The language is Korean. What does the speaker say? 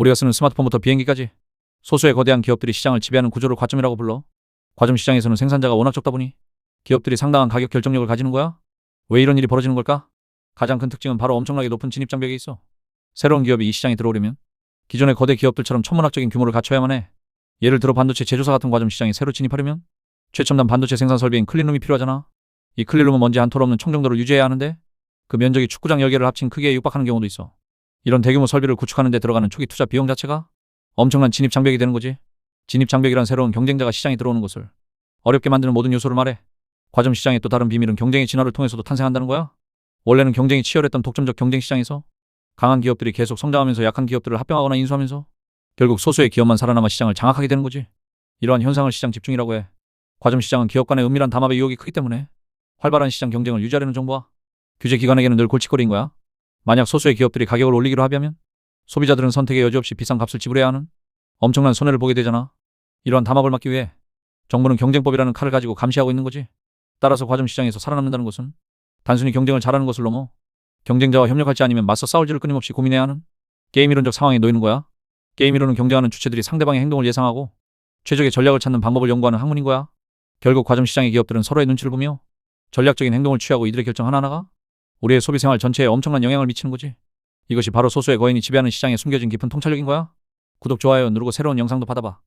우리가 쓰는 스마트폰부터 비행기까지 소수의 거대한 기업들이 시장을 지배하는 구조를 과점이라고 불러. 과점 시장에서는 생산자가 워낙 적다 보니 기업들이 상당한 가격 결정력을 가지는 거야. 왜 이런 일이 벌어지는 걸까? 가장 큰 특징은 바로 엄청나게 높은 진입 장벽이 있어. 새로운 기업이 이 시장에 들어오려면 기존의 거대 기업들처럼 천문학적인 규모를 갖춰야만 해. 예를 들어 반도체 제조사 같은 과점 시장에 새로 진입하려면 최첨단 반도체 생산 설비인 클린룸이 필요하잖아. 이 클린룸은 먼지 한 톨 없는 청정도를 유지해야 하는데 그 면적이 축구장 10개를 합친 크기에 육박하는 경우도 있어. 이런 대규모 설비를 구축하는 데 들어가는 초기 투자 비용 자체가 엄청난 진입 장벽이 되는 거지. 진입 장벽이란 새로운 경쟁자가 시장에 들어오는 것을 어렵게 만드는 모든 요소를 말해. 과점 시장의 또 다른 비밀은 경쟁의 진화를 통해서도 탄생한다는 거야. 원래는 경쟁이 치열했던 독점적 경쟁 시장에서 강한 기업들이 계속 성장하면서 약한 기업들을 합병하거나 인수하면서 결국 소수의 기업만 살아남아 시장을 장악하게 되는 거지. 이러한 현상을 시장 집중이라고 해. 과점 시장은 기업 간의 은밀한 담합의 유혹이 크기 때문에 활발한 시장 경쟁을 유지하려는 정부와 규제 기관에게는 늘 골칫거리인 거야. 만약 소수의 기업들이 가격을 올리기로 합의하면 소비자들은 선택의 여지 없이 비싼 값을 지불해야 하는 엄청난 손해를 보게 되잖아. 이러한 담합을 막기 위해 정부는 경쟁법이라는 칼을 가지고 감시하고 있는 거지. 따라서 과점 시장에서 살아남는다는 것은 단순히 경쟁을 잘하는 것을 넘어 경쟁자와 협력할지 아니면 맞서 싸울지를 끊임없이 고민해야 하는 게임 이론적 상황에 놓이는 거야. 게임 이론은 경쟁하는 주체들이 상대방의 행동을 예상하고 최적의 전략을 찾는 방법을 연구하는 학문인 거야. 결국 과점 시장의 기업들은 서로의 눈치를 보며 전략적인 행동을 취하고 이들의 결정 하나하나가 우리의 소비 생활 전체에 엄청난 영향을 미치는 거지. 이것이 바로 소수의 거인이 지배하는 시장에 숨겨진 깊은 통찰력인 거야. 구독, 좋아요 누르고 새로운 영상도 받아봐.